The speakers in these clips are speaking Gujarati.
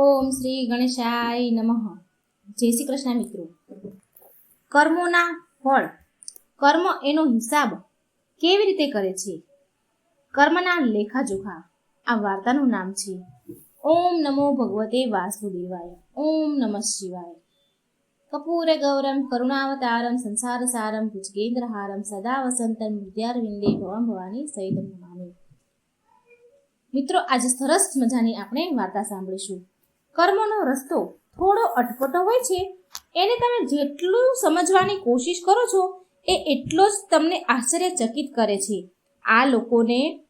ઓમ શ્રી ગણેશાય નમઃ. જય શ્રી કૃષ્ણ મિત્રો. કર્મોના ફળ. કર્મ એનો હિસાબ કેવી રીતે કરે છે? કર્મના લેખાજોખા. આ વાર્તાનું નામ છે. ઓમ નમો ભગવતે વાસુદેવાય. ઓમ નમઃ શિવાય. કપૂર, ગૌરમ, કરુણાવતારમ, સંસાર સારમ ભુજગેન્દ્રહારમ સદા વસંતમ, વિદ્યારવિંદે ભવમ ભવાની સહિતમ મિત્રો, આજે સરસ મજાની આપણે વાર્તા સાંભળીશું. કર્મનો રસ્તો થોડો અટપટો હોય છે, એને તમે જેટલું સમજવાની કોશિશ કરો છો, એ એટલો જ તમને આશ્ચર્યચકિત કરે છે. આ લોકોને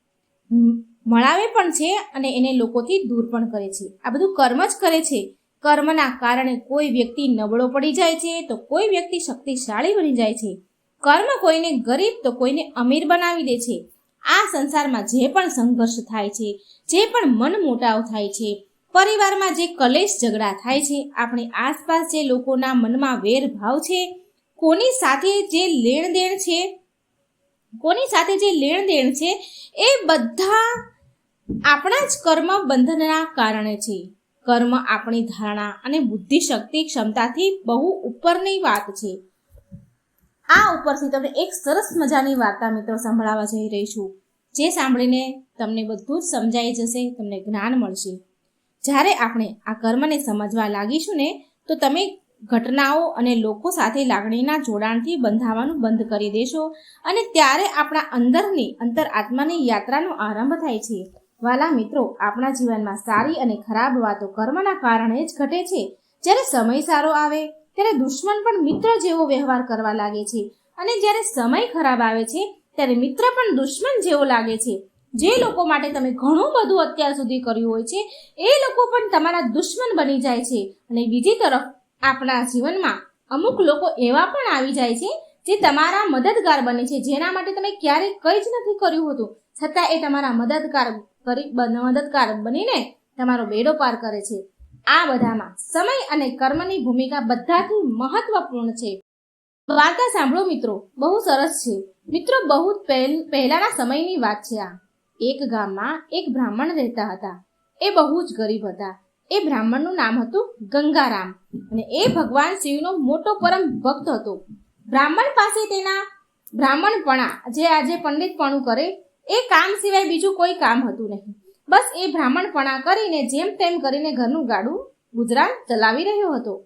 મળાવે પણ છે અને એને લોકોથી દૂર પણ કરે છે. આ બધું કર્મ જ કરે છે. કર્મના કારણે કોઈ વ્યક્તિ નબળો પડી જાય છે, તો કોઈ વ્યક્તિ શક્તિશાળી બની જાય છે. કર્મ કોઈને ગરીબ, તો કોઈને અમીર બનાવી દે છે. આ સંસારમાં જે પણ સંઘર્ષ થાય છે, જે પણ મન મોટાવ થાય છે પરિવારમાં જે કલેશ ઝઘડા થાય છે, આપણી આસપાસ જે લોકોના મનમાં વેર ભાવ છે, કોની સાથે જે લેણ દેણ છે, કોની સાથે જે લેણ દેણ છે, એ બધા આપણા જ કર્મ બંધનના કારણે છે. કર્મ આપણી ધારણા અને બુદ્ધિ શક્તિ ક્ષમતાથી બહુ ઉપરની વાત છે. આ ઉપરથી તમને એક સરસ મજાની વાર્તા મિત્રો સંભળાવવા જઈ રહી છું. જે સાંભળીને તમને બધું જ સમજાઈ જશે, તમને જ્ઞાન મળશે. જ્યારે આપણે આ કર્મને સમજવા લાગીશું ને, તો તમે ઘટનાઓ અને લોકો સાથે લાગણીના જોડાણથી બંધાવાનું બંધ કરી દેશો અને ત્યારે આપણા અંદરની અંતર આત્માની યાત્રાનો આરંભ થાય છે. વાલા મિત્રો, આપણા જીવનમાં સારી અને ખરાબ વાતો કર્મના કારણે જ ઘટે છે. જ્યારે સમય સારો આવે, ત્યારે દુશ્મન પણ મિત્ર જેવો વ્યવહાર કરવા લાગે છે. અને જ્યારે સમય ખરાબ આવે છે, ત્યારે મિત્ર પણ દુશ્મન જેવો લાગે છે. જે લોકો માટે તમે ઘણું બધું અત્યાર સુધી કર્યું હોય છે, એ લોકો પણ તમારા દુશ્મન બની જાય છે. અને બીજી તરફ, આપણા જીવનમાં અમુક લોકો એવા પણ આવી જાય છે, જે તમારા મદદગાર બને છે. જેના માટે તમે ક્યારેય કંઈ જ નથી કર્યું હતું. છતાં એ તમારા મદદગાર કરી મદદગાર બનીને તમારો બેડો પાર કરે છે. આ બધામાં સમય અને કર્મની ભૂમિકા બધાથી મહત્વપૂર્ણ છે. વાર્તા સાંભળો મિત્રો. બહુ સરસ છે. મિત્રો, બહુ પહેલાના સમયની વાત છે આ. એક ગામમાં એક બ્રાહ્મણ રહેતા હતા. એ બહુ જ ગરીબ હતા. એ બ્રાહ્મણનું નામ હતું ગંગારામ અને એ ભગવાન શિવનો મોટો પરમ ભક્ત હતો. બ્રાહ્મણ પાસે તેના બ્રાહ્મણપણા જે આજે પંડિતપણું કરે, એ કામ સિવાય બીજું કોઈ કામ હતું નહીં. બસ એ બ્રાહ્મણપણા કરીને જેમ તેમ કરીને ઘરનું ગાડું ગુજરાન ચલાવી રહ્યો હતો.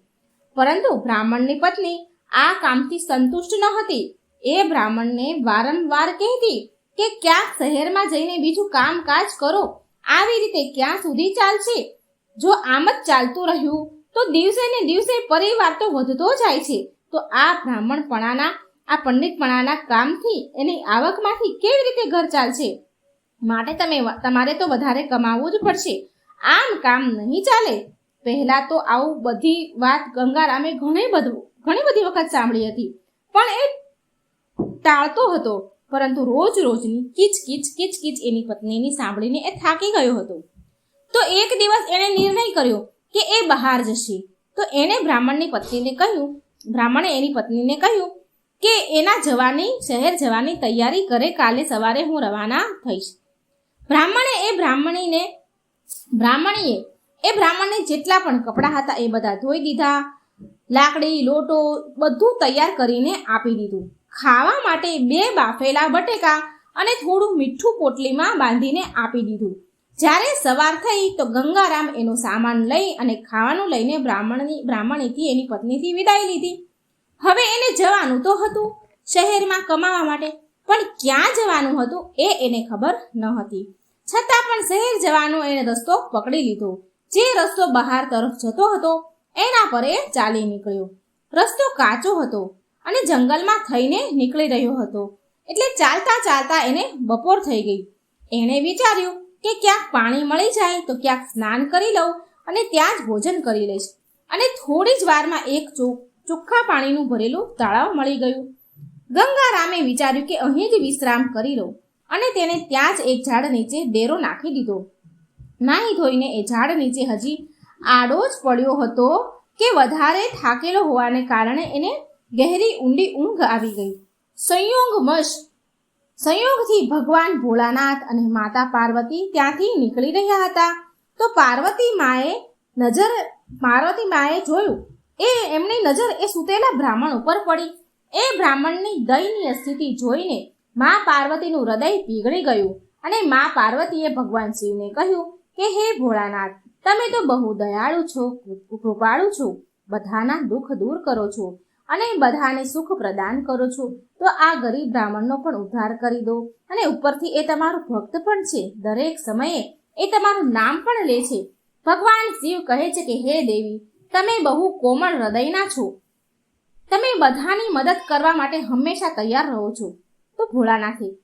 પરંતુ બ્રાહ્મણની પત્ની આ કામથી સંતુષ્ટ ન હતી. એ બ્રાહ્મણને વારંવાર કહેતી કે ક્યાંક શહેરમાં જઈને બીજું કામકાજ કરો, આવી રીતે ક્યાં સુધી ચાલશે? જો આમ જ ચાલતું રહ્યું, તો દિવસે ને દિવસે પરિવાર તો વધતો જાય છે. તો આ બ્રાહ્મણપણાના, આ પંડિતપણાના કામથી એની આવકમાંથી કેવી રીતે ઘર ચાલશે? માટે તમે તમારે તો વધારે કમાવવું જ પડશે. આમ કામ નહીં ચાલે. પહેલાં તો આવું બધી વાત ગંગારામે ઘણી બધું, ઘણી બધી વખત સાંભળી હતી. પણ એ ટાળતો હતો. પરંતુ રોજ રોજની કીચ કીચ કીચ કીચ એની પત્નીની સાંભળીને એ થાકી ગયો હતો. તો એક દિવસ એણે નિર્ણય કર્યો કે એ બહાર જશે. તો એણે બ્રાહ્મણની પત્નીને કહ્યું, બ્રાહ્મણે એની પત્નીને કહ્યું કે એના જવાની, શહેર જવાની તૈયારી કરે, કાલે સવારે હું રવાના થઈશ. બ્રાહ્મણે એ બ્રાહ્મણીને, બ્રાહ્મણીએ એ બ્રાહ્મણને જેટલા પણ કપડાં હતા એ બધા ધોઈ દીધા, લાકડી, લોટો બધું તૈયાર કરીને આપી દીધું. ખાવા માટે બે બાફેલા બટેકા અને થોડું મીઠું પોટલીમાં બાંધીને આપી દીધું. જ્યારે સવાર થઈ તો ગંગારામ એનો સામાન લઈ અને ખાવાનું લઈને બ્રાહ્મણની, બ્રાહ્મણીથી એની પત્નીથી વિદાય લીધી. હવે એને જવાનું તો હતું શહેરમાં કમાવા માટે, પણ ક્યાં જવાનું હતું એ એને ખબર ન હતી. છતાં પણ શહેર જવાનો એણે રસ્તો પકડી લીધો. જે રસ્તો બહાર તરફ જતો હતો એના પર એ ચાલી નીકળ્યો. રસ્તો કાચો હતો. અને જંગલમાં થઈને નીકળી રહ્યો હતો. એટલે ચાલતા ચાલતા એને બપોર થઈ ગઈ. એણે વિચાર્યું કે ક્યાંક પાણી મળી જાય તો ક્યાંક સ્નાન કરી લઉં અને ત્યાં જ ભોજન કરી લઈશ. અને થોડી જ વારમાં એક ચોખ્ખા પાણીનું ભરેલું તળાવ મળી ગયું. ગંગારામે વિચાર્યું કે અહીં જ વિશ્રામ કરી લઉં અને તેને ત્યાં જ એક ઝાડ નીચે ડેરો નાખી દીધો. નાહી ધોઈને એ ઝાડ નીચે હજી આડો જ પડ્યો હતો કે વધારે થાકેલો હોવાને કારણે એને ગહેરી ઊંડી ઊંઘ આવી ગઈ. સંયોગવશ સંયોગથી ભગવાન ભોળાનાથ અને માતા પાર્વતી ત્યાંથી નીકળી રહ્યા હતા. તો પાર્વતી માએ નજર, પાર્વતી માએ જોયું, એ એમની નજર એ સૂતેલા બ્રાહ્મણ ઉપર પડી. એ બ્રાહ્મણની દયનીય સ્થિતિ જોઈને મા પાર્વતીનું હૃદય પીગળી ગયું અને મા પાર્વતીએ ભગવાન શિવને કહ્યું કે, હે ભોળાનાથ, તમે તો બહુ દયાળુ છો કૃપાળુ છો, બધાના દુઃખ દૂર કરો છો. અને બધાને સુખ પ્રદાન કરો છો. તો આ ગરીબ બ્રાહ્મણનો પણ ઉદ્ધાર કરી દો. અને ઉપરથી એ તમારો ભક્ત પણ છે. દરેક સમયે એ તમારું નામ પણ લે છે. ભગવાન શિવ કહે છે કે, હે દેવી, તમે બહુ કોમળ હૃદયના છો. તમે બધાની મદદ કરવા માટે હંમેશા તૈયાર રહો છો. તો ભોળાનાથે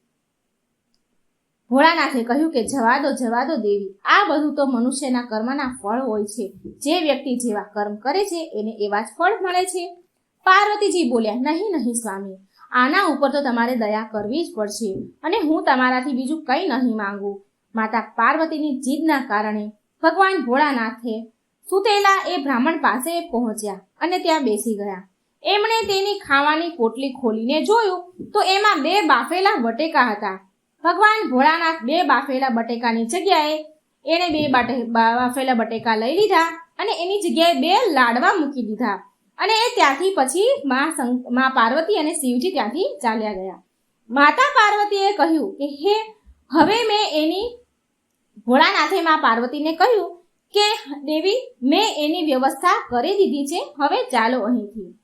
ભોળાનાથે કહ્યું કે, જવા દો જવા દો દેવી. આ બધું તો મનુષ્યના કર્મના ફળ હોય છે. જે વ્યક્તિ જેવા કર્મ કરે છે, એને એવા જ ફળ મળે છે. પાર્વતીજી બોલ્યા, નહીં નહીં, સ્વામી. આના ઉપર તો તમારે દયા કરવી જ પડશે અને હું તમારાથી બીજું કંઈ નહીં માંગુ. માતા પાર્વતીની જીદના કારણે ભગવાન ભોળાનાથે સૂતેલા એ બ્રાહ્મણ પાસે પહોંચ્યા અને ત્યાં બેસી ગયા. એમણે તેની ખાવાની પોટલી ખોલીને જોયું તો એમાં બે બાફેલા બટેકા હતા. ભગવાન ભોળાનાથ બે બાફેલા બટેકાની જગ્યાએ એણે બે બાફેલા બટેકા લઈ લીધા અને એની જગ્યાએ બે લાડવા મૂકી દીધા. અને એ ત્યાંથી પછી માં માં પાર્વતી અને શિવજી ત્યાંથી ચાલ્યા ગયા. માતા પાર્વતીએ કહ્યું કે, હે, હવે મેં એની, ભોળાનાથે માં પાર્વતીને કહ્યું કે, દેવી, મેં એની વ્યવસ્થા કરી દીધી છે, હવે ચાલો અહીંથી.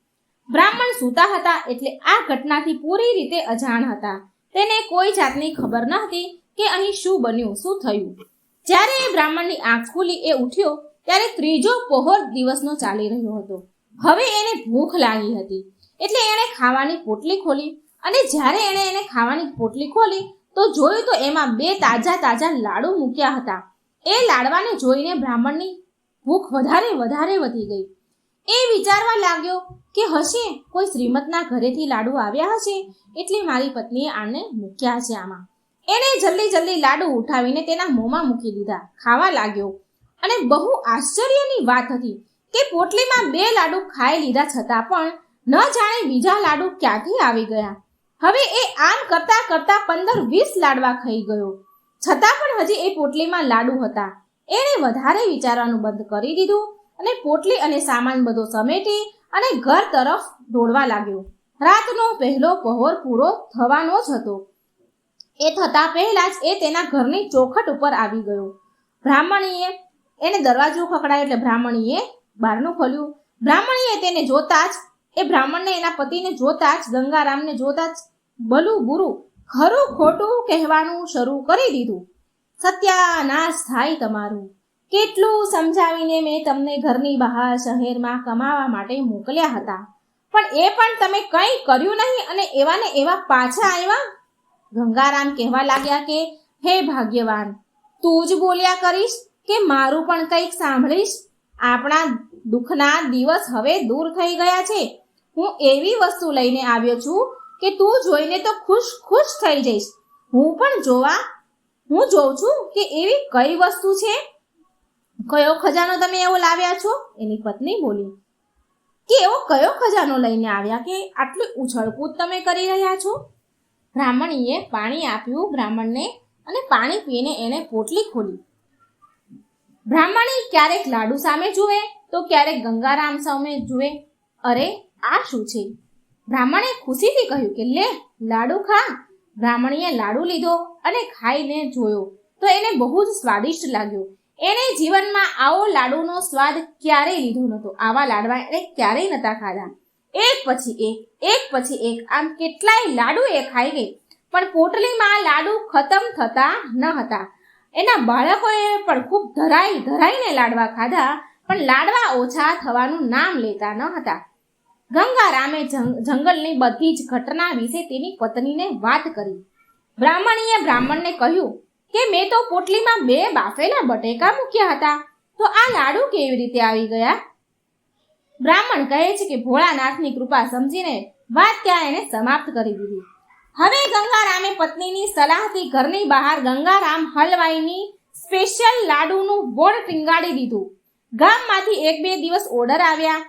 બ્રાહ્મણ સૂતા હતા એટલે આ ઘટનાથી પૂરી રીતે અજાણ હતા. તેને કોઈ જાતની ખબર ન હતી કે અહીં શું બન્યું, શું થયું. જ્યારે એ બ્રાહ્મણની આંખ ખુલી એ ઉઠ્યો, ત્યારે ત્રીજો પહોર દિવસનો ચાલી રહ્યો હતો. હવે એને ભૂખ લાગી હતી. એટલે એણે ખાવાની પોટલી ખોલી અને જ્યારે એણે એને ખાવાની પોટલી ખોલી તો જોયું તો એમાં બે તાજા તાજા લાડુ મૂક્યા હતા. એ લાડવાને જોઈને બ્રાહ્મણની ભૂખ વધારે વધારે વધી ગઈ. એ વિચારવા લાગ્યો કે હશે, કોઈ શ્રીમતના ઘરેથી લાડુ આવ્યા હશે? એટલે મારી પત્નીએ આને મૂક્યા છે આમાં. એણે જલ્દી જલ્દી લાડુ ઉઠાવીને તેના મોંમાં મૂકી દીધા. ખાવા લાગ્યો. અને બહુ આશ્ચર્યની વાત હતી કે પોટલીમાં બે લાડુ ખાઈ લીધા છતાં પણ ન જાણે બીજા લાડુ ક્યાંથી આવી ગયા. હવે એ આમ કરતા કરતા પંદર વીસ લાડવા ખાઈ ગયો. છતાં પણ હજી એ પોટલીમાં લાડુ હતા. એણે વધારે વિચારવાનું બંધ કરી દીધું અને પોટલી અને સામાન બધો સમેટી અને ઘર તરફ દોડવા લાગ્યો. રાતનો પહેલો પહોર પૂરો થવાનો જ હતો. એ થતા પહેલા જ એ તેના ઘરની ચોખટ ઉપર આવી ગયો. બ્રાહ્મણીએ, એને દરવાજો ખકડાયો એટલે બ્રાહ્મણીએ બારણું ખોલ્યું. બ્રાહ્મણીએ તેને જોતા જ, એ બ્રાહ્મણને એના પતિને જોતા જ, ગંગારામને જોતા જ બલુ, ગુરુ, ખરું ખોટું કહેવાનું શરૂ કરી દીધું. સત્યાનાશ થાય તમારું. કેટલું સમજાવીને મેં તમને ઘરની બહાર શહેરમાં કમાવા માટે મોકલ્યા હતા. પણ એ પણ તમે કંઈ કર્યું નહીં અને એવા ને એવા પાછા આવ્યા? ગંગારામ કહેવા લાગ્યા કે, હે ભાગ્યવાન, તું જ બોલ્યા કરીશ કે મારું પણ કંઈક સાંભળીશ? આપણા દુઃખના દિવસ હવે દૂર થઈ ગયા છે. હું એવી વસ્તુ લઈને આવ્યો છું કે તું જોઈને તો ખુશ ખુશ થઈ જઈશ. હું પણ જોવા, હું જોઉં છું કે એવી કઈ વસ્તુ છે? કયો ખજાનો તમે એવો લાવ્યા છો? એની પત્ની બોલી, કે એવો કયો ખજાનો લઈને આવ્યા કે આટલી ઉછળકૂદ તમે કરી રહ્યા છો? બ્રાહ્મણીએ પાણી આપ્યું બ્રાહ્મણને અને પાણી પીને એને પોટલી ખોલી. બ્રાહ્મણી ક્યારેક લાડુ સામે જુએ, તો ક્યારેક ગંગારામ સામે જુએ. અરે, આ શું છે? બ્રાહ્મણે ખુશીથી કહ્યું કે, લે, લાડુ ખા. બ્રાહ્મણીએ લાડુ લીધો અને ખાઈને જોયો. તો એને બહુ જ સ્વાદિષ્ટ લાગ્યો. એણે જીવનમાં આવો લાડુનો સ્વાદ ક્યારેય લીધો નહોતો. આવા લાડવા એણે ક્યારેય નહોતા ખાધા. એક પછી એક એક પછી એક, આમ કેટલાય લાડુ એ ખાઈ ગઈ. પણ પોટલીમાં લાડુ ખતમ થતા ન હતા. એના બાળકોએ પણ ખૂબ ધરાઈ ધરાઈને લાડવા ખાધા, પણ લાડવા ઓછા થવાનું નામ લેતા ન હતા. ગંગારામે જંગ- જંગલની બધી જ ઘટના વિશે તેની પત્નીને વાત કરી. બ્રાહ્મણીએ બ્રાહ્મણને કહ્યું કે, મેં તો પોટલીમાં બે બાફેલા બટેકા મૂક્યા હતા. તો આ લાડુ કેવી રીતે આવી ગયા? બ્રાહ્મણ કહે છે કે, ભોળાનાથની કૃપા સમજીને વાત ત્યાં એને સમાપ્ત કરી દીધી. હવે ગંગારામે પત્નીની સલાહથી ઘરની બહાર ગંગારામ હલવાઈની સ્પેશિયલ લાડુનું બોર્ડ ટીંગાડી દીધું. ગામમાંથી એક બે દિવસ ઓર્ડર આવ્યા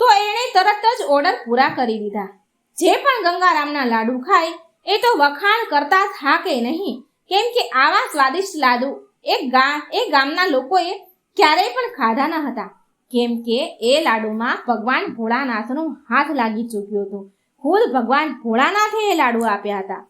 તો એણે તરત જ ઓર્ડર પૂરા કરી દીધા. જે પણ ગંગારામના લાડુ ખાય, એ તો વખાણ કરતા થાકે નહીં. કેમ કે આવા સ્વાદિષ્ટ લાડુ એક ગા, એ ગામના લોકોએ ક્યારેય પણ ખાધા ન હતા. કેમ કે એ લાડુમાં ભગવાન ભોળાનાથનો હાથ લાગી ચૂક્યો હતો. ખુદ ભગવાન ભોળાનાથે એ લાડુ આપ્યા હતા.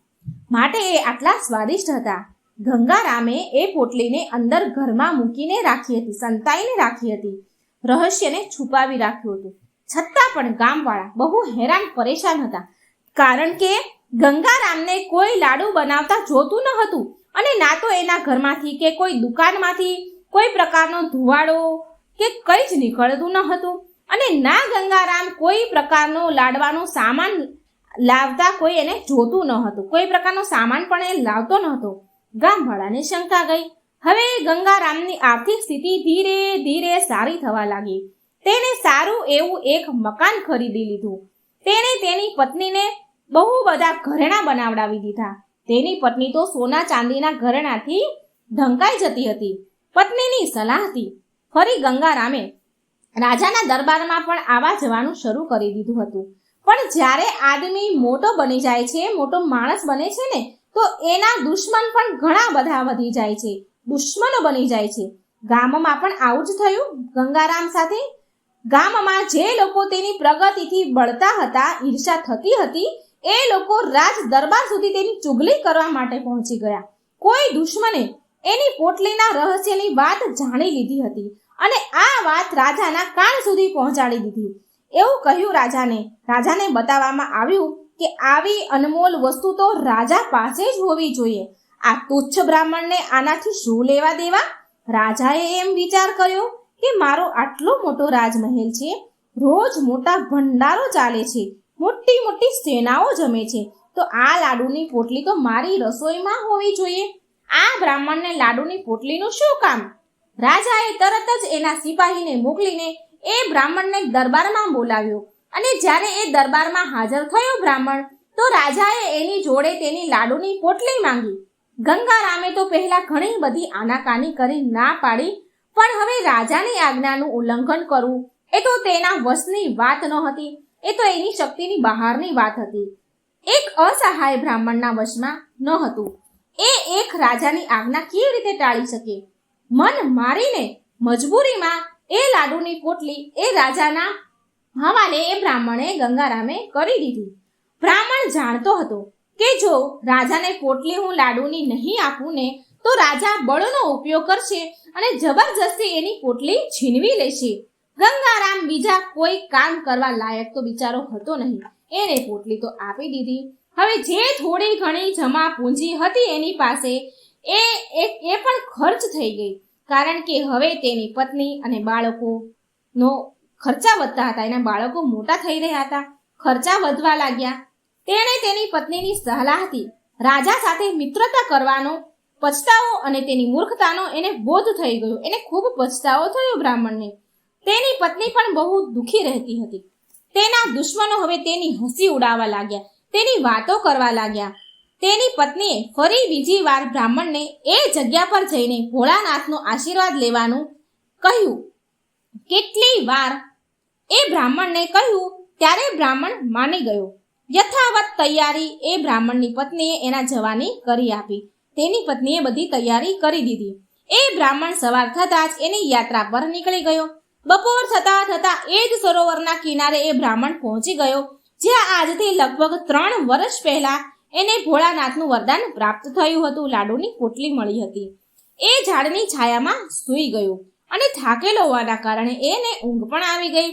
માટે એ આટલા સ્વાદિષ્ટ હતા. ગંગારામે એ પોટલીને અંદર ઘરમાં મૂકીને રાખી હતી, સંતાઈને રાખી હતી. રહસ્યને છુપાવી રાખ્યું હતું. છતાં પણ ગામવાળા બહુ હેરાન પરેશાન હતા. કારણ કે ગંગારામને કોઈ લાડુ બનાવતા જોતું ન હતું. અને ના તો એના ઘરમાંથી કે કોઈ દુકાનમાંથી કોઈ પ્રકારનો ધુવાડો કે કંઈ જ નીકળતું ન હતું. અને ના ગંગારામ કોઈ પ્રકારનો લાડવાનો સામાન લાવતા કોઈ એને જોતું ન હતું. કોઈ પ્રકારનો સામાન પણ એ લાવતો ન હતો. ગામવાળાને શંકા ગઈ. હવે ગંગારામની આર્થિક સ્થિતિ ધીરે ધીરે સારી થવા લાગી. તેને સારું એવું એક મકાન ખરીદી લીધું. તેણે તેની પત્નીને બહુ બધા ઘરેણાં બનાવડાવી દીધા. તેની પત્ની તો સોના ચાંદીના ઘરેણાથી ઢંકાઈ જતી હતી. પત્નીની સલાહથી ફરી ગંગારામે રાજાના દરબારમાં પણ આવા જવાનું શરૂ કરી દીધું હતું. પણ જ્યારે આદમી મોટો બની જાય છે, મોટો માણસ બને છે ને, તો એના દુશ્મન પણ ઘણા બધા વધી જાય છે. દુશ્મનો બની જાય છે. ગામમાં પણ આવું જ થયું. ગંગારામ સાથે ગામમાં જે લોકો તેની પ્રગતિથી બળતા હતા ઈર્ષા થતી હતી, એ લોકો રાજ દરબાર સુધી તેની ચુગલી કરવા માટે પહોંચી ગયા. કોઈ દુશ્મને એની પોટલીના રહસ્યની વાત જાણી લીધી હતી. અને આ વાત રાજાના કાન સુધી પહોંચાડી દીધી. એવું કહ્યું રાજાને. રાજાને બતાવવામાં આવ્યું કે આવી અનમોલ વસ્તુ તો રાજા પાસે જ હોવી જોઈએ. આ તુચ્છ બ્રાહ્મણને આનાથી શું લેવા દેવા? રાજાએ એમ વિચાર કર્યો કે મારો આટલો મોટો રાજમહેલ છે, રોજ મોટા ભંડારો ચાલે છે, મોટી મોટી સેનાઓ જમે છે, તો આ લાડુની પોટલી તો મારી રસોઈમાં હોવી જોઈએ. આ બ્રાહ્મણને લાડુની પોટલીનું શું કામ? રાજાએ તરત જ એના સિપાહીને મોકલીને એ બ્રાહ્મણને દરબારમાં બોલાવ્યો. અને જ્યારે એ દરબારમાં હાજર થયો બ્રાહ્મણ, તો રાજાએ એની જોડે તેની લાડુની પોટલી માંગી. ગંગારામે તો પહેલા ઘણી બધી આનાકાની કરી ના પાડી, પણ હવે રાજાની આજ્ઞાનું ઉલ્લંઘન કરવું, એ તો તેના વશની વાત ન હતી એ તો એની શક્તિની બહારની વાત હતી. એક અસહાય બ્રાહ્મણના વશમાં ન હતું. એ એક રાજાની આજ્ઞા કેવી રીતે ટાળી શકે? મન મારીને મજબૂરીમાં એ લાડુની પોટલી એ રાજાના હવાલે એ બ્રાહ્મણે ગંગારામે કરી દીધી. બ્રાહ્મણ જાણતો હતો કે જો રાજાને પોટલી હું લાડુની નહીં આપું ને, તો રાજા બળનો ઉપયોગ કરશે અને જબરજસ્તી એની પોટલી છીનવી લેશે. ગંગારામ બીજા કોઈ કામ કરવા લાયક તો બિચારો હતો નહીં. એને પોટલી તો આપી દીધી. હવે જે થોડી ઘણી જમા પૂંજી હતી એની પાસે એ એ પણ ખર્ચ થઈ ગઈ. કારણ કે હવે તેની પત્ની અને બાળકોનો ખર્ચા વધતા હતા. એના બાળકો મોટા થઈ રહ્યા હતા. ખર્ચા વધવા લાગ્યા. તેણે તેની પત્નીની સલાહથી રાજા સાથે મિત્રતા કરવાનો પછતાવો અને તેની મૂર્ખતાનો એને બોધ થઈ ગયો. એને ખૂબ પછતાવો થયો બ્રાહ્મણને. તેની પત્ની પણ બહુ દુઃખી રહેતી હતી. તેના દુશ્મનો હવે તેની હસી ઉડાવવા લાગ્યા. તેની વાતો કરવા લાગ્યા. તેની પત્નીએ ફરી બીજી વાર બ્રાહ્મણને એ જગ્યા પર જઈને ભોળાનાથનો આશીર્વાદ લેવાનું કહ્યું. કેટલી વાર? એ બ્રાહ્મણને કહ્યું, ત્યારે બ્રાહ્મણ માની ગયો. યથાવત તૈયારી એ બ્રાહ્મણની પત્નીએ એના જવાની કરી આપી. તેની પત્નીએ બધી તૈયારી કરી દીધી. એ બ્રાહ્મણ સવાર થતાં જ એની યાત્રા પર નીકળી ગયો. બપોર થતા થતા એ જ સરોવરના કિનારે એ બ્રાહ્મણ પહોંચી ગયો, જ્યાં આજથી લગભગ ત્રણ વર્ષ પહેલા એને ભોળાનાથનું વરદાન પ્રાપ્ત થયું હતું. લાડુની પોટલી મળી હતી. એ ઝાડની છાયામાં સૂઈ ગયો અને થાકેલો હોવાના કારણે એને ઊંઘ પણ આવી ગઈ.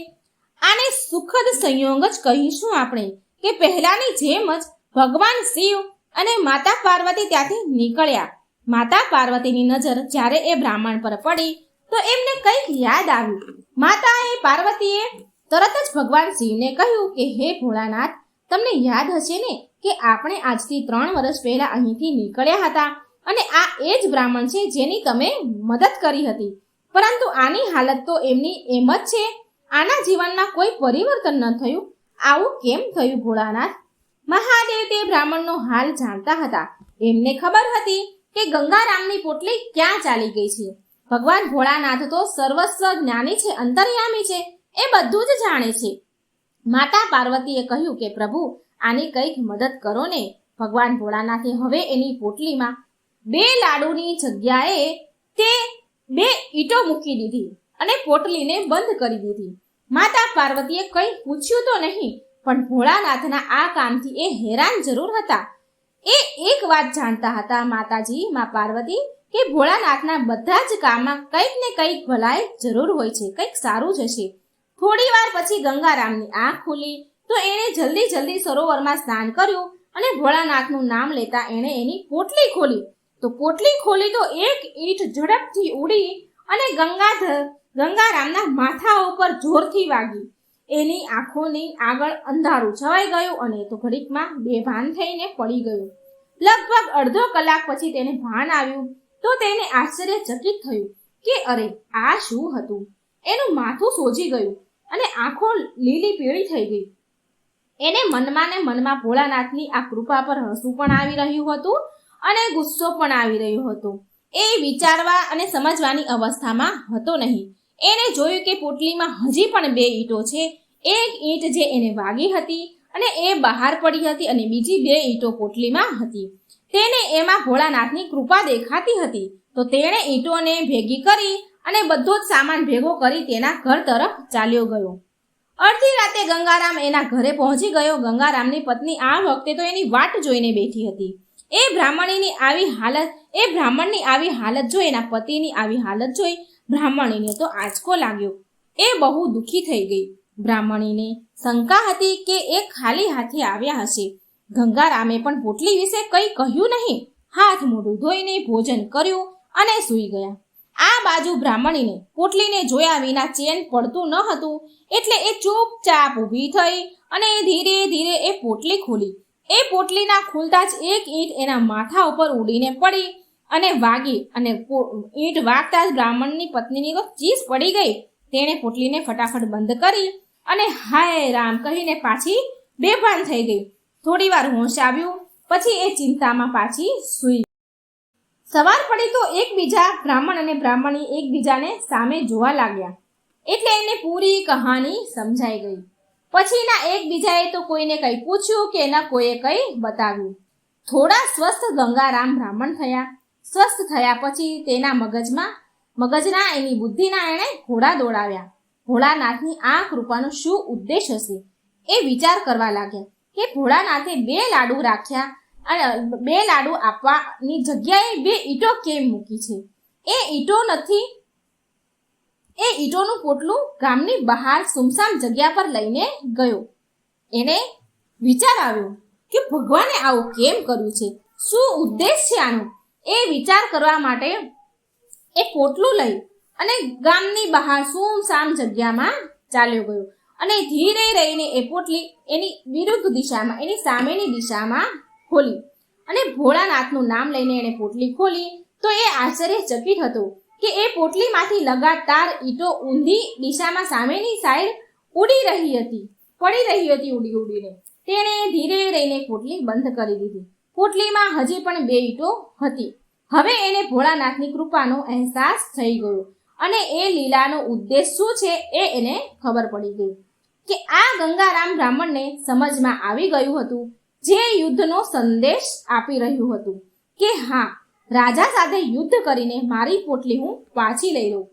આને સુખદ સંયોગ જ કહીશું આપણે કે પહેલાની જેમ જ ભગવાન શિવ અને માતા પાર્વતી ત્યાંથી નીકળ્યા. માતા પાર્વતીની નજર જ્યારે એ બ્રાહ્મણ પર પડી, તો એમને કંઈક યાદ આવ્યું. માતાએ પાર્વતીએ તરત જ ભગવાન શિવને કહ્યું કે, હે ભોળાનાથ, તમને યાદ હશે ને? કે આપણે આજથી ત્રણ વર્ષ પહેલા અહીંથી નીકળ્યા હતા અને આ એ જ બ્રાહ્મણ છે જેની તમે મદદ કરી હતી. પરંતુ આની હાલત તો એમની એમ જ છે. આના જીવનમાં કોઈ પરિવર્તન ન થયું. આવું કેમ થયું ભોળાનાથ? મહાદેવ તે બ્રાહ્મણનો હાલ જાણતા હતા. એમને ખબર હતી કે ગંગારામની પોટલી ક્યાં ચાલી ગઈ છે. ભગવાન ભોળાનાથ તો સર્વસ્વ જ્ઞાની છે, અંતર્યામી છે, એ બધું જ જાણે છે. માતા પાર્વતીએ કહ્યું કે પ્રભુ આની કંઈક મદદ કરો ને. ભગવાન ભોળાનાથે હવે એની પોટલીમાં બે લાડુની જગ્યાએ તે બે ઈટો મૂકી દીધી અને પોટલીને બંધ કરી દીધી. માતા પાર્વતીએ કંઈ પૂછ્યું તો નહીં, પણ ભોળાનાથના આ કામથી એ હેરાન જરૂર હતા. એ એક વાત જાણતા હતા માતાજી, મા પાર્વતી, કે ભોળાનાથના બધા જ કામમાં કંઈક ને કંઈક ભલાઈ જરૂર હોય છે, કંઈક સારું જ હશે. થોડી વાર પછી ગંગારામની આંખ ખુલી તો એણે જલ્દી જલ્દી સરોવરમાં સ્નાન કર્યું અને ભોળાનાથનું નામ લેતા એણે એની પોટલી ખોલી. તો પોટલી ખોલી તો એક ઈંટ ઝડપથી ઉડી અને ગંગાધર, ગંગારામના માથા ઉપર જોરથી વાગી. એની આંખોની આગળ અંધારું છવાઈ ગયું અને તો ઘડીકમાં બેભાન થઈને પડી ગયું. લગભગ અડધો કલાક પછી તેને ભાન આવ્યું તો તેને આશ્ચર્યચકિત થયું કે અરે, આ શું હતું? એનું માથું સોજી ગયું અને આંખો લીલી પીળી થઈ ગઈ. એને મનમાં ને મનમાં ભોળાનાથની આ કૃપા પર હસવું પણ આવી રહ્યું હતું અને ગુસ્સો પણ આવી રહ્યો હતો. એ વિચારવા અને સમજવાની અવસ્થામાં હતો નહીં. એણે જોયું કે પોટલીમાં હજી પણ બે ઈંટો છે. એક ઈંટ જે એને વાગી હતી અને એ બહાર પડી હતી અને બીજી બે ઈંટો પોટલીમાં હતી. તેને એમાં ભોળાનાથની કૃપા દેખાતી હતી. તો તેણે ઈંટોને ભેગી કરી અને બધો જ સામાન ભેગો કરી તેના ઘર તરફ ચાલ્યો ગયો. અડધી રાતે ગંગારામ એના ઘરે પહોંચી ગયો. ગંગારામની પત્ની આ વખતે તો એની વાટ જોઈને બેઠી હતી. એ બ્રાહ્મણીની આવી હાલત, એ બ્રાહ્મણની આવી હાલત જોઈ, એના પતિની આવી હાલત જોઈ બ્રાહ્મણીને તો આંચકો લાગ્યો. એ બહુ દુઃખી થઈ ગઈ. બ્રાહ્મણીને શંકા હતી કે એ ખાલી હાથે આવ્યા હશે. ગંગારામે પણ પોટલી વિશે કંઈ કહ્યું નહીં. હાથ મોઢું ધોઈને ભોજન કર્યું અને સૂઈ ગયા. આ બાજુ બ્રાહ્મણીને પોટલીને જોયા વિના ચેન પડતું ન હતું, એટલે એ ચૂપચાપ ઊભી થઈ અને ધીરે ધીરે એ પોટલી ખોલી. એ પોટલીના ખુલતા જ એક ઈંટ એના માથા ઉપર ઉડીને પડી અને વાગી અને ઈંટ વાગતા જ બ્રાહ્મણની પત્નીની તો ચીસ પડી ગઈ. તેણે પોટલીને ફટાફટ બંધ કરી અને હાય રામ કહીને પાછી બેભાન થઈ ગઈ. થોડી વાર હોશ આવ્યું, પછી એ ચિંતામાં પાછી સૂઈ સવાર પડી તો એકબીજા બ્રાહ્મણ અને બ્રાહ્મણી એકબીજાને સામે જોવા લાગ્યા. એટલે એને પૂરી કહાની સમજાઈ ગઈ. પછી એના એકબીજાએ તો કોઈને કંઈ પૂછ્યું કે ના કોઈએ કંઈ બતાવ્યું. થોડા સ્વસ્થ ગંગારામ બ્રાહ્મણ થયા. સ્વસ્થ થયા પછી તેના મગજમાં, મગજના એની બુદ્ધિના એણે ઘોડા દોડાવ્યા. ભોળાનાથની આ કૃપાનો શું ઉદ્દેશ હશે? એ વિચાર કરવા લાગ્યા કે ભોળાનાથે બે લાડુ રાખ્યા અને બે લાડુ આપવાની જગ્યાએ બે ઈંટો કેમ મૂકી છે? એ ઈંટો નથી. એ ઈંટોનું પોટલું ગામની બહાર સુમસામ જગ્યા પર લઈને ગયો. એને વિચાર આવ્યો કે ભગવાને આવું કેમ કર્યું છે? શું ઉદ્દેશ છે આનો? એ વિચાર કરવા માટે એ પોટલું લઈ અને ગામની બહાર સુમસામ જગ્યામાં ચાલ્યો ગયો. અને ધીરે રહીને એ પોટલી એની વિરુદ્ધ દિશામાં, એની સામેની દિશામાં ખોલી. અને ભોળાનાથનું નામ લઈને એણે પોટલી ખોલી તો એ આશ્ચર્યચકિત હતો કે એ પોટલીમાંથી લગાતાર ઈંટો ઊંધી દિશામાં સામેની સાઈડ ઉડી રહી હતી, પડી રહી હતી ઉડી ઉડીને. તેણે ધીરે રહીને પોટલી બંધ કરી દીધી. પોટલીમાં હજી પણ બે ઈંટો હતી. હવે એને ભોળાનાથની કૃપાનો અહેસાસ થઈ ગયો અને એ લીલાનો ઉદ્દેશ શું છે એ એને ખબર પડી ગઈ કે આ ગંગારામ બ્રાહ્મણને સમજમાં આવી ગયું હતું જે યુદ્ધનો સંદેશ આપી રહ્યું હતું કે હા, રાજા સાથે યુદ્ધ કરીને મારી પોટલી હું પાછી લઈ લઉં.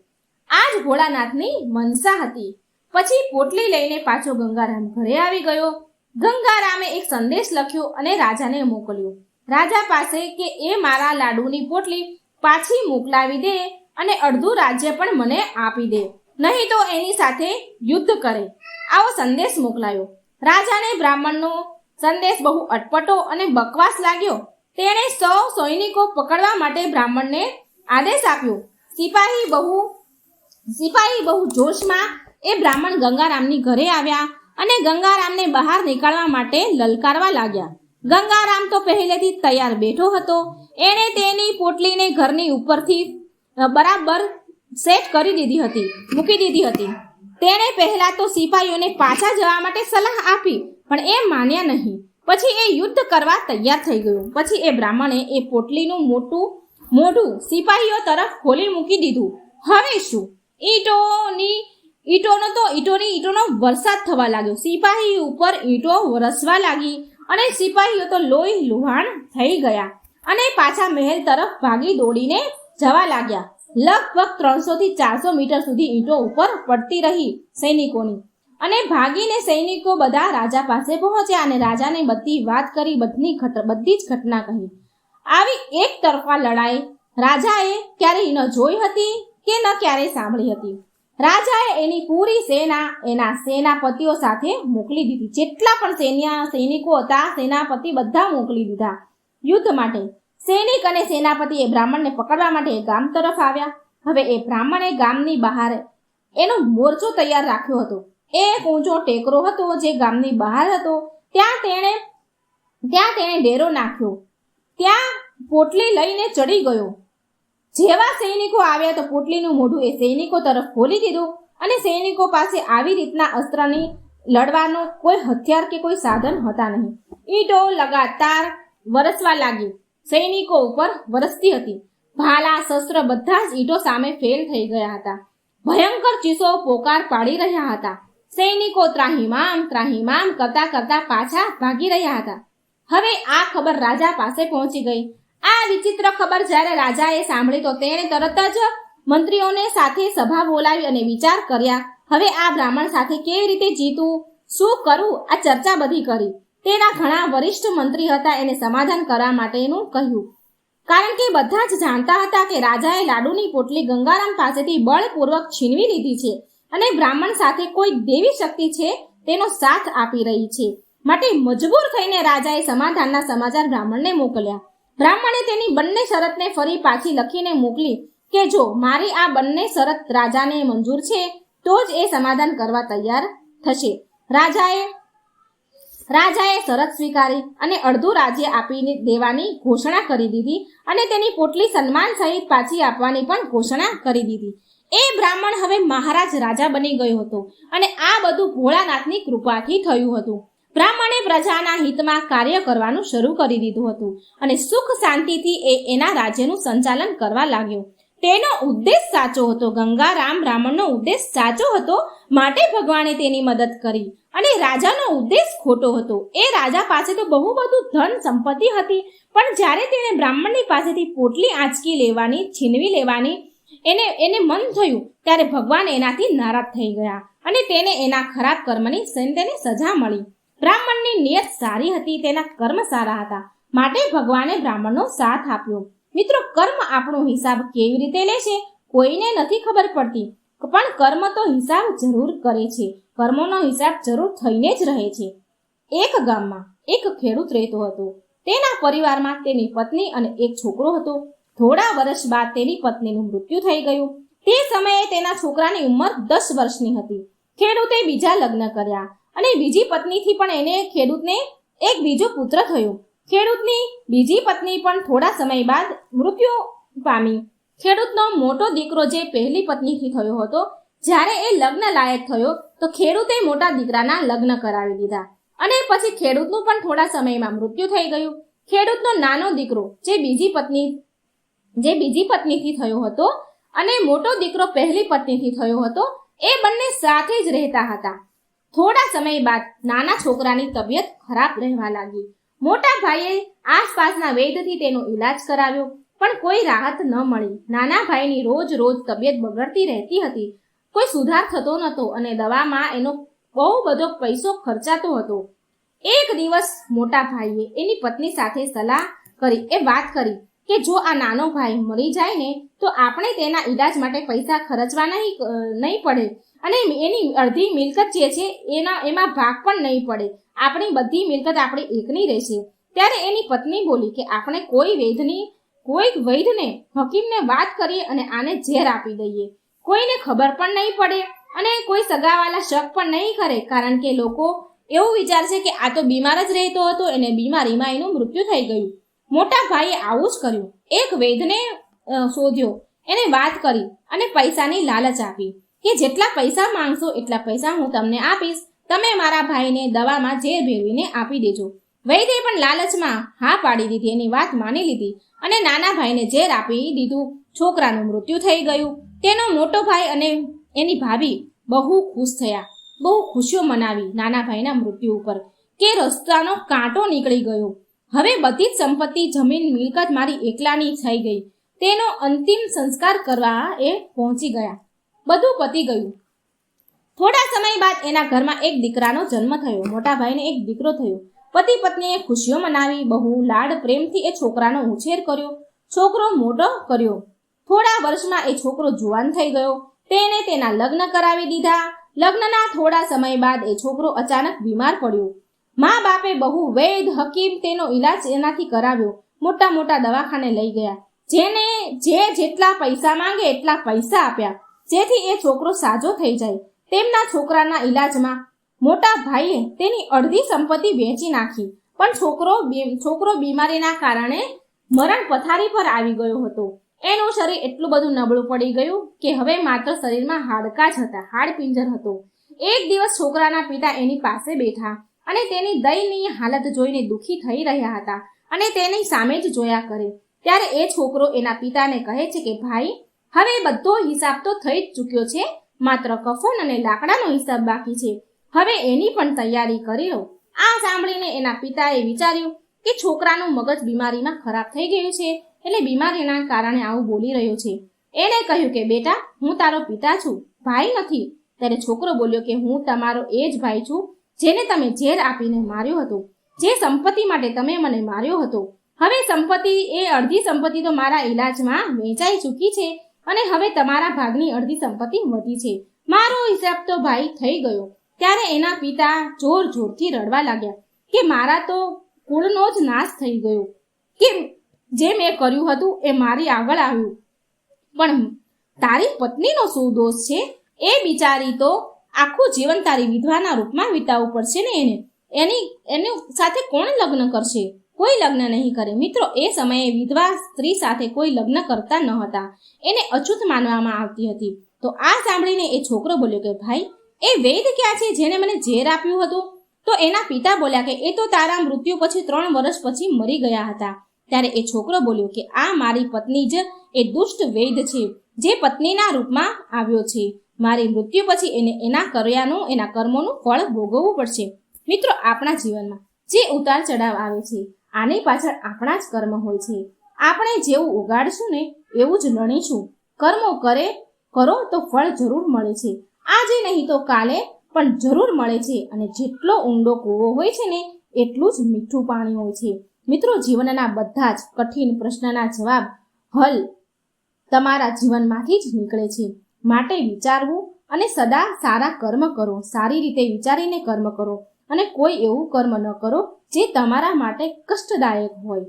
આ જ ભોળાનાથની મનસા હતી. પછી પોટલી લઈને પાછો ગંગારામ ઘરે આવી ગયો. ગંગારામે એક સંદેશ લખ્યો અને રાજાને મોકલ્યો. રાજા પાસે કે એ મારા લાડુની પોટલી પાછી મોકલાવી દે અને અડધું રાજ્ય પણ મને આપી દે. નહીં તો એની સાથે યુદ્ધ કરે. આવો સંદેશ મોકલાયો. રાજાને બ્રાહ્મણનો સંદેશ બહુ અટપટો અને બકવાસ લાગ્યો. તેણે સૌ સૈનિકો પકડવા માટે બ્રાહ્મણને આદેશ આપ્યો. સિપાહી બહુ સિપાહી બહુ જોશમાં એ બ્રાહ્મણ ગંગારામની ઘરે આવ્યા અને ગંગારામને બહાર નીકાળવા માટે લલકારવા લાગ્યા. ગંગારામ તો પહેલેથી તૈયાર બેઠો હતો. એણે તેની પોટલીને ઘરની ઉપરથી બરાબર સેટ કરી દીધી હતી, મૂકી દીધી હતી. તેણે પહેલા તો સિપાહીઓને પાછા જવા માટે સલાહ આપી પણ એ માન્યા નહીં. પછી એ યુદ્ધ કરવા તૈયાર થઈ ગયો. પછી એ બ્રાહ્મણે એ પોટલીનું મોટું, મોઢું સિપાહીઓ તરફ ખોલી મૂકી દીધું. હવે શું? ઈંટોની, ઈંટોનો તો ઈંટોની ઈંટોનો વરસાદ થવા લાગ્યો. સિપાહી ઉપર ઈંટો વરસવા લાગી અને સિપાહીઓ તો લોહી લુહાણ થઈ ગયા અને પાછા મહેલ તરફ ભાગી દોડીને જવા લાગ્યા. લગભગ ત્રણસો થી ચારસો મીટર સુધી ઈંટો ઉપર પડતી રહી સૈનિકોની. અને ભાગીને સૈનિકો બધા રાજા પાસે પહોંચ્યા અને રાજાને બધી વાત કરી, બધી બધી જ ઘટના કહી. આવી એક તરફા લડાઈ રાજાએ ક્યારેય ન જોઈ હતી કે ન ક્યારેય સાંભળી હતી. રાજાએ એની પૂરી સેના, એના સેનાપતિઓ સાથે મોકલી દીધી. જેટલા પણ સૈન્ય, સૈનિકો હતા, સેનાપતિ બધા મોકલી દીધા. યુદ્ધ માટે સૈનિક અને સેનાપતિ એ બ્રાહ્મણને પકડવા માટે ગામ તરફ આવ્યા. હવે એ બ્રાહ્મણે ગામની બહાર એનો મોરચો તૈયાર રાખ્યો હતો. એક ઊંચો ટેકરો હતો જે ગામની બહાર હતો. ત્યાં તેણે ત્યાં તેણે ડેરો નાખ્યો. ત્યાં પોટલી લઈને ચડી ગયો. જેવા સૈનિકો આવ્યા તો પોટલીનું મોઢું એ સૈનિકો તરફ ખોલી દીધું અને સૈનિકો પાસે આવી રીતના અસ્ત્રની લડવાનો કોઈ હથિયાર કે કોઈ સાધન હતા નહીં. ઈંટો લગાતાર વરસવા લાગી. સૈનિકો ઉપર વરસતી હતી. ભાલા, શસ્ત્ર બધા જ ઈંટો સામે ફેલ થઈ ગયા હતા. ભયંકર ચીસો પોકાર પાડી રહ્યા હતા. સૈનિકો ત્રાહીમામ ત્રાહીમામ કરતા કરતા પાછા ભાગી રહ્યા હતા. હવે આ ખબર રાજા પાસે પહોંચી ગઈ. આ વિચિત્ર ખબર જ્યારે રાજાએ સાંભળી તો તેણે તરત જ મંત્રીઓને સાથે સભા બોલાવી અને વિચાર કર્યા, હવે આ બ્રાહ્મણ સાથે કેવી રીતે જીતવું શું કરવું આ ચર્ચા બધી કરી. તેના ઘણા વરિષ્ઠ મંત્રી હતા, એને સમાધાન કરવા માટેનું કહ્યું. કારણ કે બધા જ જાણતા હતા કે રાજાએ લાડુની પોટલી ગંગારામ પાસેથી બળપૂર્વક છીનવી લીધી છે. અને બ્રાહ્મણ સાથે કોઈ દેવી શક્તિ છે, તેનો સાથ આપી રહી છે. માટે મજબૂર થઈને રાજાએ સમાધાનના સમાચાર બ્રાહ્મણને મોકલ્યા. બ્રાહ્મણે તેની બંને શરતને ફરી પાછી લખીને મોકલી કે, જો મારી આ બંને શરત રાજાને મંજૂર છે, તો જ એ સમાધાન કરવા તૈયાર થશે. રાજાએ રાજાએ શરત સ્વીકારી અને અડધું રાજ્ય આપીને દેવાની ઘોષણા કરી દીધી અને તેની પોટલી સન્માન સહિત પાછી આપવાની પણ ઘોષણા કરી દીધી. એ બ્રાહ્મણ હવે મહારાજ રાજા બની ગયો હતો અને આ બધું ભોળાનાથની કૃપાથી થયું હતું. બ્રાહ્મણે પ્રજાના હિતમાં કાર્ય કરવાનું શરૂ કરી દીધું હતું અને સુખ શાંતિથી એ એના રાજ્યનું સંચાલન કરવા લાગ્યો. તેનો ઉદ્દેશ સાચો હતો, ગંગારામ બ્રાહ્મણનો ઉદ્દેશ સાચો હતો, માટે ભગવાને તેની મદદ કરી અને રાજાનો ઉદ્દેશ ખોટો હતો. એ રાજા પાસે તો બહુ બધું ધન સંપત્તિ હતી, પણ જ્યારે તેણે બ્રાહ્મણની પાસેથી પોટલી આંચકી લેવાની, છીનવી લેવાની એને એને મન થયું ત્યારે ભગવાન એનાથી નારાજ થઈ ગયા અને તેને એના ખરાબ કર્મની તેને સજા મળી. બ્રાહ્મણની નિયત સારી હતી, તેના કર્મ સારા હતા. માટે ભગવાને બ્રાહ્મણનો સાથ આપ્યો. મિત્રો, કર્મ આપણો હિસાબ કેવી રીતે લે છે? કોઈને નથી ખબર પડતી. પણ કર્મ તો હિસાબ જરૂર કરે છે. કર્મોનો હિસાબ જરૂર થઈને જ રહે છે. એક ગામમાં એક ખેડૂત રહેતો હતો. તેના પરિવારમાં તેની પત્ની અને એક છોકરો હતો. થોડા વર્ષ બાદ તેની પત્નીનું મૃત્યુ થઈ ગયું. તે સમયે તેના છોકરાની ઉંમર દસ વર્ષની હતી. ખેડૂતે બીજા લગ્ન કર્યા અને બીજી પત્નીથી પણ એને ખેડૂતને એક બીજો પુત્ર થયો. ખેડૂતની બીજી પત્ની પણ થોડા સમય બાદ મૃત્યુ પામી. ખેડૂતનો મોટો દીકરો જે પહેલી પત્નીથી થયો હતો, જ્યારે એ લગ્ન લાયક થયો, તો ખેડૂતે મોટા દીકરાના લગ્ન કરાવી દીધા. અને પછી ખેડૂતનું પણ થોડા સમયમાં મૃત્યુ થઈ ગયું. ખેડૂતનો નાનો દીકરો જે બીજી પત્ની જે બીજી પત્નીથી થયો હતો અને મોટો દીકરો પહેલી પત્નીથી થયો હતો, એ બંને સાથે જ રહેતા હતા. થોડા સમય બાદ નાના છોકરાની તબિયત ખરાબ રહેવા લાગી. મોટા ભાઈએ આસપાસના વૈદ્યથી તેનો ઈલાજ કરાવ્યો, પણ કોઈ રાહત ન મળી. નાના ભાઈની રોજ રોજ તબિયત બગડતી રહેતી હતી. કોઈ સુધાર થતો નહોતો અને દવામાં એનો બહુ બધો પૈસો ખર્ચાતો હતો. એક દિવસ મોટા ભાઈએ એની પત્ની સાથે સલાહ કરી, એ વાત કરી કે જો આ નાનો ભાઈ મરી જાય ને, તો આપણે તેના ઈલાજ માટે પૈસા ખર્ચવા નહીં નહીં પડે. અને એની અડધી મિલકત જે છે, એના, એમાં ભાગ પણ નહીં પડે. આપણી બધી મિલકત આપણી એકની રહેશે. ત્યારે એની પત્ની બોલી કે આપણે કોઈ વૈધની કોઈ વૈધને, હકીમને વાત કરીએ અને આને ઝેર આપી દઈએ. કોઈને ખબર પણ નહીં પડે અને કોઈ સગાવાલા શક પણ નહીં કરે, કારણ કે લોકો એવું વિચારશે કે આ તો બીમાર જ રહેતો હતો, એને બીમારીમાં એનું મૃત્યુ થઈ ગયું. મોટા ભાઈએ આવું જ કર્યું. એક વૈદ્યને શોધ્યો. એને વાત કરી અને પૈસાની લાલચ આપી કે જેટલા પૈસા માંગશો એટલા પૈસા હું તમને આપીશ. તમે મારા ભાઈને દવામાં ઝેર ભેળવીને આપી દેજો. વૈદે પણ લાલચમાં હા પાડી દીધી એની વાત માની લીધી અને નાના ભાઈને ઝેર આપી દીધું. છોકરાનું મૃત્યુ થઈ ગયું. તેનો મોટો ભાઈ અને એની ભાભી બહુ ખુશ થયા. બહુ ખુશીઓ મનાવી નાના ભાઈના મૃત્યુ ઉપર. કે રસ્તાનો કાંટો નીકળી ગયો. હવે બધી જ સંપત્તિ જમીન મિલકત મારી એકલાની થઈ ગઈ. તેનો અંતિમ સંસ્કાર કરવા એ પહોંચી ગયા. બધું પતી ગયું. થોડા સમય બાદ એના ઘરમાં એક દીકરાનો જન્મ થયો. મોટા ભાઈને એક દીકરો થયો. પતિ પત્નીએ ખુશીઓ મનાવી, બહુ લાડ પ્રેમથી એ છોકરાનો ઉછેર કર્યો. છોકરો મોટો કર્યો. થોડા વર્ષમાં એ છોકરો જુવાન થઈ ગયો. તેને તેના લગ્ન કરાવી દીધા. લગ્નના થોડા સમય બાદ એ છોકરો અચાનક બીમાર પડ્યો. મા બાપે બહુ વૈદ, હકીમ તેનો ઈલાજ એનાથી કરાવ્યો. મોટા મોટા દવાખાને લઈ ગયા. જેને જે જેટલા પૈસા માંગે એટલા પૈસા આપ્યા. જેથી એ છોકરો સાજો થઈ જાય. તેમના છોકરાના ઈલાજમાં મોટા ભાઈએ તેની અડધી સંપત્તિ વેચી નાખી. પણ છોકરો છોકરો બીમારીના કારણે મરણ પથારી પર આવી ગયો હતો. એનું શરીર એટલું બધું નબળું પડી ગયું કે હવે માત્ર શરીરમાં હાડકા જ હતા. હાડપિંજર હતો. એક દિવસ છોકરાના પિતા એની પાસે બેઠા. અને તેની દયનીય હાલત જોઈને દુઃખી થઈ રહ્યા હતા અને તેની સામે જ જોયા કરે. ત્યારે એ છોકરો એના પિતાને કહે છે કે, ભાઈ, હવે બધો હિસાબ તો થઈ જ ચૂક્યો છે. માત્ર કફન અને લાકડાનો હિસાબ બાકી છે. હવે એની પણ તૈયારી કરી લો આ સાંભળીને એના પિતાએ વિચાર્યું કે છોકરાનું મગજ બીમારીમાં ખરાબ થઈ ગયું છે એટલે બીમારીના કારણે આવું બોલી રહ્યો છે. એણે કહ્યું કે, બેટા, હું તારો પિતા છું. ભાઈ નથી. ત્યારે છોકરો બોલ્યો કે, હું તમારો એ જ ભાઈ છું. જેને તમે ઝેર આપીને માર્યો હતો, જે સંપત્તિ માટે તમે મને માર્યો હતો. હવે સંપત્તિ એ અડધી સંપત્તિ તો મારા ઈલાજમાં વેચાઈ ચૂકી છે અને હવે તમારા ભાગની અડધી સંપત્તિ વધી છે. મારો હિસાબ તો ભાઈ થઈ ગયો. ત્યારે એના પિતા જોર જોરથી રડવા લાગ્યા કે મારા તો કુળનો જ નાશ થઈ ગયો. કે જે મેં કર્યું હતું એ મારી આગળ આવ્યું. પણ તારી પત્નીનો શું દોષ છે? એ બિચારી તો આખું જીવન તારી વિધવાના રૂપમાં વિતાવવું પડશે ને એને. એની એની સાથે કોણ લગ્ન કરશે? કોઈ લગ્ન નહીં કરે. મિત્રો, એ સમયે વિધવા સ્ત્રી સાથે કોઈ લગ્ન કરતા ન હતા. એને અછૂત માનવામાં આવતી હતી. તો આ સાંભળીને એ છોકરો બોલ્યો કે, ભાઈ, એ વેદ ક્યાં છે જેને મને ઝેર આપ્યું હતું? તો એના પિતા બોલ્યા કે, એ તો તારા મૃત્યુ પછી ત્રણ વર્ષ પછી મરી ગયા હતા. ત્યારે એ છોકરો બોલ્યો કે, આ મારી પત્ની જ એ દુષ્ટ વેદ છે જે પત્નીના રૂપમાં આવ્યો છે. મારી મૃત્યુ પછી એને એના કર્યાનું, એના કર્મોનું ફળ ભોગવવું પડશે. મિત્રો, આપણા જીવનમાં જે ઉતાર ચઢાવ આવે છે, આની પાછળ આપણા જ કર્મ હોય છે. આપણે જેવું ઉગાડશું ને એવું જ લણીશું. કર્મો કરે, કરો તો ફળ જરૂર મળે છે. આજે નહીં તો કાલે પણ જરૂર મળે છે અને જેટલો ઊંડો કૂવો હોય છે ને, એટલું જ મીઠું પાણી હોય છે. મિત્રો, જીવનના બધા જ કઠિન પ્રશ્નના જવાબ હલ તમારા જીવનમાંથી જ નીકળે છે. માટે વિચારવું અને સદા સારા કર્મ કરો. સારી રીતે વિચારીને કર્મ કરો અને કોઈ એવું કર્મ ન કરો જે તમારા માટે કષ્ટદાયક હોય.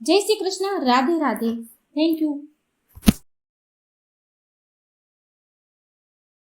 જય શ્રી કૃષ્ણ. રાધે રાધે. Thank you